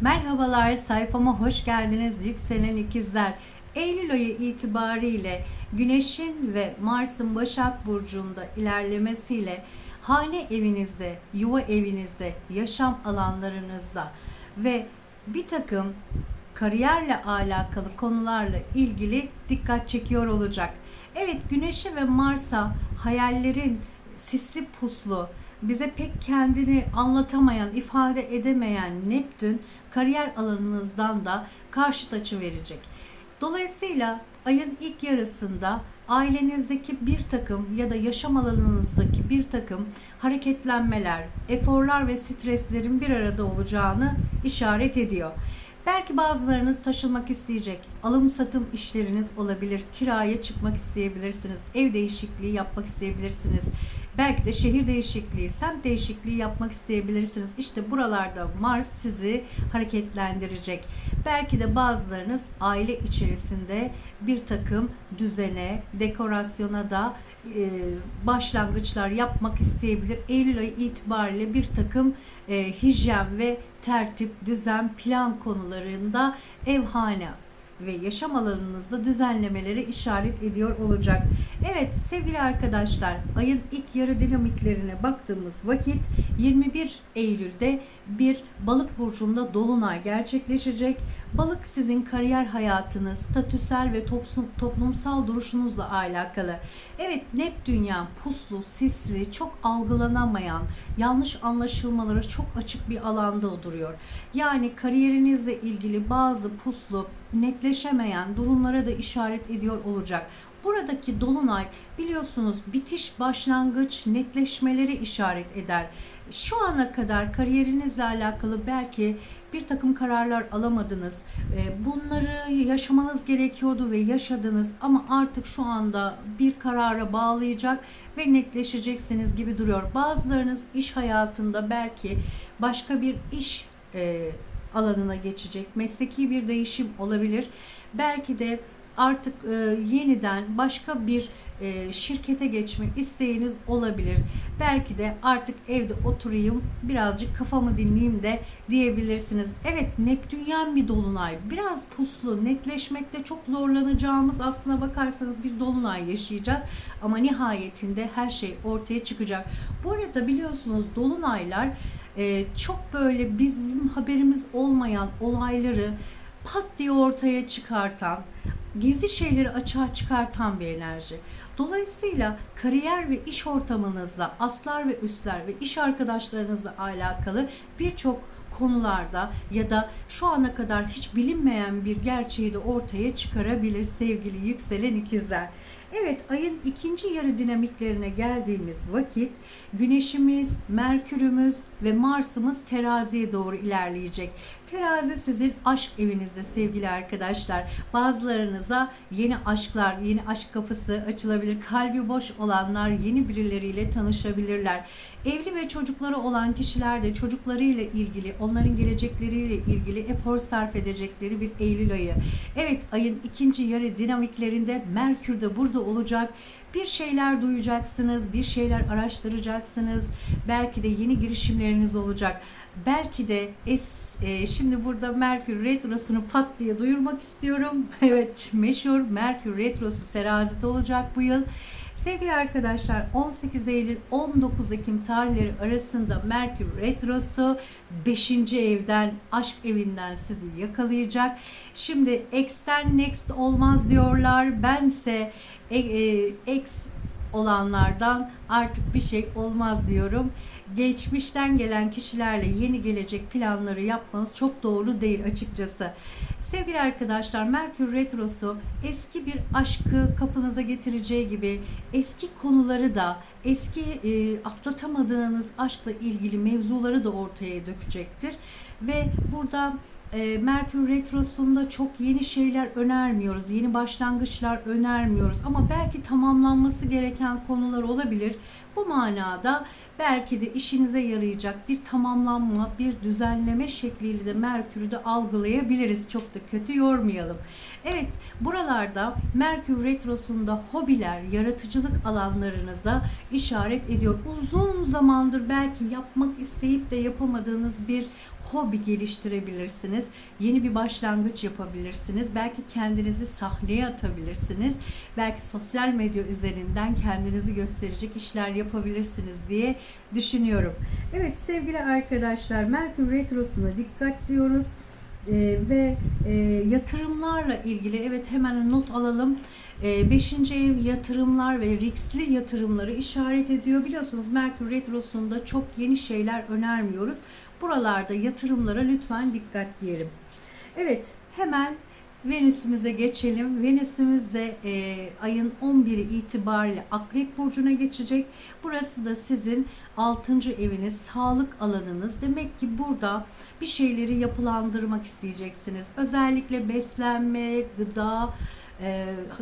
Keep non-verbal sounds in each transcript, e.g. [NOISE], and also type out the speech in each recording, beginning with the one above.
Merhabalar sayfama hoş geldiniz yükselen ikizler. Eylül ayı itibariyle Güneş'in ve Mars'ın Başak Burcu'nda ilerlemesiyle hane evinizde, yuva evinizde, yaşam alanlarınızda ve bir takım kariyerle alakalı konularla ilgili dikkat çekiyor olacak. Evet Güneş'e ve Mars'a hayallerin sisli puslu, bize pek kendini anlatamayan, ifade edemeyen Neptün kariyer alanınızdan da karşıt açı verecek. Dolayısıyla ayın ilk yarısında ailenizdeki bir takım ya da yaşam alanınızdaki bir takım hareketlenmeler, eforlar ve streslerin bir arada olacağını işaret ediyor. Belki bazılarınız taşınmak isteyecek, alım satım işleriniz olabilir, kiraya çıkmak isteyebilirsiniz, ev değişikliği yapmak isteyebilirsiniz. Belki de şehir değişikliği, semt değişikliği yapmak isteyebilirsiniz. İşte buralarda Mars sizi hareketlendirecek. Belki de bazılarınız aile içerisinde bir takım düzene, dekorasyona da e, başlangıçlar yapmak isteyebilir. Eylül ayı itibariyle bir takım e, hijyen ve tertip, düzen, plan konularında evhane ve yaşam alanınızda düzenlemeleri işaret ediyor olacak. Evet sevgili arkadaşlar ayın ilk yarı dinamiklerine baktığımız vakit 21 Eylül'de bir balık burcunda dolunay gerçekleşecek. Balık sizin kariyer hayatınız, statüsel ve toplumsal duruşunuzla alakalı. Evet Neptünyan puslu, sisli, çok algılanamayan, yanlış anlaşılmaları çok açık bir alanda duruyor. Yani kariyerinizle ilgili bazı puslu, netleşemeyen durumlara da işaret ediyor olacak. Buradaki dolunay biliyorsunuz bitiş, başlangıç, netleşmeleri işaret eder. Şu ana kadar kariyerinizle alakalı belki bir takım kararlar alamadınız. Ee, bunları yaşamanız gerekiyordu ve yaşadınız ama artık şu anda bir karara bağlayacak ve netleşeceksiniz gibi duruyor. Bazılarınız iş hayatında belki başka bir iş e, alanına geçecek. Mesleki bir değişim olabilir. Belki de artık e, yeniden başka bir e, şirkete geçme isteğiniz olabilir. Belki de artık evde oturayım, birazcık kafamı dinleyeyim de diyebilirsiniz. Evet, Neptünyen bir dolunay. Biraz puslu, netleşmekte çok zorlanacağımız aslına bakarsanız bir dolunay yaşayacağız. Ama nihayetinde her şey ortaya çıkacak. Bu arada biliyorsunuz dolunaylar e, çok böyle bizim haberimiz olmayan olayları pat diye ortaya çıkartan, gizli şeyleri açığa çıkartan bir enerji. Dolayısıyla kariyer ve iş ortamınızla, aslar ve üstler ve iş arkadaşlarınızla alakalı birçok konularda ya da şu ana kadar hiç bilinmeyen bir gerçeği de ortaya çıkarabilir sevgili yükselen ikizler. Evet ayın ikinci yarı dinamiklerine geldiğimiz vakit Güneşimiz, Merkürümüz ve Mars'ımız teraziye doğru ilerleyecek. Terazi sizin aşk evinizde sevgili arkadaşlar. Bazılarınıza yeni aşklar, yeni aşk kapısı açılabilir. Kalbi boş olanlar yeni birileriyle tanışabilirler. Evli ve çocukları olan kişiler de çocuklarıyla ilgili, onların gelecekleriyle ilgili efor sarf edecekleri bir Eylül ayı. Evet ayın ikinci yarı dinamiklerinde Merkür de burada olacak. Bir şeyler duyacaksınız, bir şeyler araştıracaksınız. Belki de yeni girişimleriniz olacak. Belki de es, e, şimdi burada Merkür Retrosu'nu pat diye duyurmak istiyorum. [LAUGHS] Evet meşhur Merkür Retrosu terazide olacak bu yıl. Sevgili arkadaşlar 18 Eylül 19 Ekim tarihleri arasında Merkür Retrosu 5. evden aşk evinden sizi yakalayacak. Şimdi X'ten next olmaz diyorlar. Bense e, e, X olanlardan artık bir şey olmaz diyorum. Geçmişten gelen kişilerle yeni gelecek planları yapmanız çok doğru değil açıkçası. Sevgili arkadaşlar Merkür Retrosu eski bir aşkı kapınıza getireceği gibi eski konuları da eski e, atlatamadığınız aşkla ilgili mevzuları da ortaya dökecektir. Ve burada e, Merkür Retrosu'nda çok yeni şeyler önermiyoruz. Yeni başlangıçlar önermiyoruz. Ama belki tamamlanması gereken konular olabilir. Bu manada belki de işinize yarayacak bir tamamlanma, bir düzenleme şekliyle de Merkür'ü de algılayabiliriz. Çok da kötü yormayalım. Evet buralarda Merkür Retrosu'nda hobiler, yaratıcılık alanlarınıza işaret ediyor. Uzun zamandır belki yapmak isteyip de yapamadığınız bir hobi geliştirebilirsiniz. Yeni bir başlangıç yapabilirsiniz. Belki kendinizi sahneye atabilirsiniz. Belki sosyal medya üzerinden kendinizi gösterecek işler yapabilirsiniz diye düşünüyorum. Evet sevgili arkadaşlar Merkür Retrosu'na dikkat diyoruz. Ee, ve e, yatırımlarla ilgili evet hemen not alalım. 5. ev yatırımlar ve riskli yatırımları işaret ediyor. Biliyorsunuz Merkür Retrosu'nda çok yeni şeyler önermiyoruz. Buralarda yatırımlara lütfen dikkat diyelim. Evet hemen Venüs'ümüze geçelim. Venüs'ümüz de e, ayın 11'i itibariyle Akrep Burcu'na geçecek. Burası da sizin 6. eviniz, sağlık alanınız. Demek ki burada bir şeyleri yapılandırmak isteyeceksiniz. Özellikle beslenme, gıda,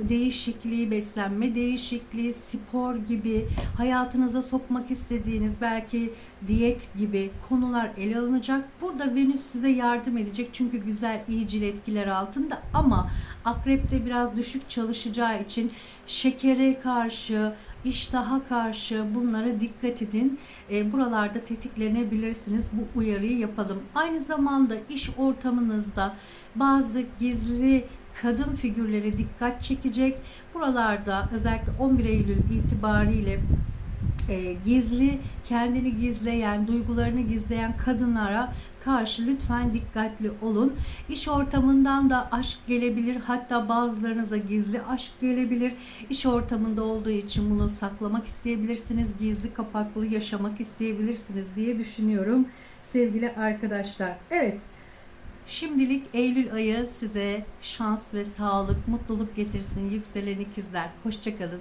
değişikliği, beslenme değişikliği, spor gibi hayatınıza sokmak istediğiniz belki diyet gibi konular ele alınacak. Burada Venüs size yardım edecek çünkü güzel iyicil etkiler altında ama akrepte biraz düşük çalışacağı için şekere karşı, iştaha karşı bunlara dikkat edin. E, buralarda tetiklenebilirsiniz. Bu uyarıyı yapalım. Aynı zamanda iş ortamınızda bazı gizli kadın figürlere dikkat çekecek. Buralarda özellikle 11 Eylül itibariyle e, gizli, kendini gizleyen, duygularını gizleyen kadınlara karşı lütfen dikkatli olun. İş ortamından da aşk gelebilir. Hatta bazılarınıza gizli aşk gelebilir. İş ortamında olduğu için bunu saklamak isteyebilirsiniz. Gizli kapaklı yaşamak isteyebilirsiniz diye düşünüyorum sevgili arkadaşlar. Evet. Şimdilik Eylül ayı size şans ve sağlık, mutluluk getirsin yükselen ikizler. Hoşçakalın.